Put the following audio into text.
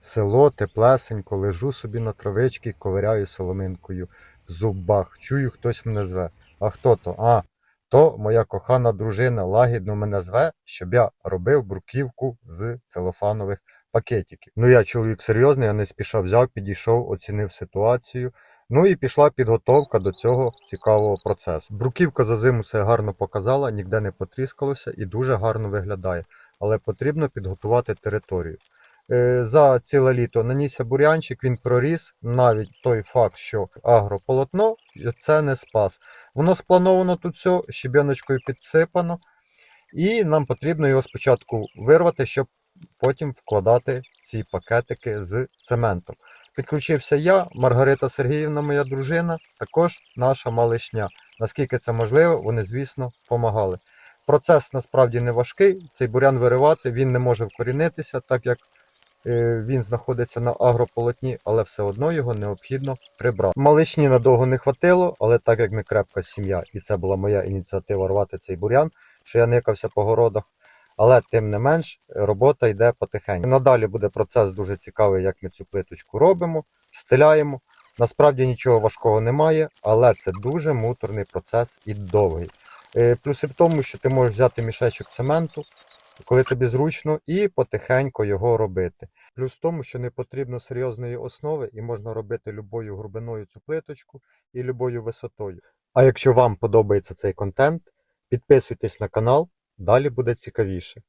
Село теплесенько, лежу собі на травичці, ковиряю соломинкою в зубах. Чую, хтось мене зве. А хто то? А, то моя кохана дружина лагідно мене зве, щоб я робив бруківку з целофанових пакетиків. Ну я чоловік серйозний, я не спішав взяв, підійшов, оцінив ситуацію. Ну і пішла підготовка до цього цікавого процесу. Бруківка за зиму все гарно показала, ніде не потріскалося і дуже гарно виглядає. Але потрібно підготувати територію. Е, За ціле літо нанісся бурянчик, він проріс. Навіть той факт, що агрополотно це не спас. Воно сплановано тут все, щебеночкою підсипано, і нам потрібно його спочатку вирвати, щоб потім вкладати ці пакетики з цементом. Підключився я, Маргарита Сергіївна, моя дружина, також наша малишня. Наскільки це можливо, вони, звісно, допомагали. Процес насправді не важкий. Цей бурян виривати, він не може вкорінитися, так як він знаходиться на агрополотні, але все одно його необхідно прибрати. Малишні надовго не хватило, але так як ми крепка сім'я, і це була моя ініціатива рвати цей бурян, що я никався по городах. Але тим не менш робота йде потихеньку. Надалі буде процес дуже цікавий, як ми цю плиточку робимо, стиляємо. Насправді нічого важкого немає, але це дуже муторний процес і довгий. Е, Плюси в тому, що ти можеш взяти мішечок цементу, коли тобі зручно, і потихеньку його робити. Плюс в тому, що не потрібно серйозної основи і можна робити любою грубиною цю плиточку і любою висотою. А якщо вам подобається цей контент, підписуйтесь на канал, далі буде цікавіше.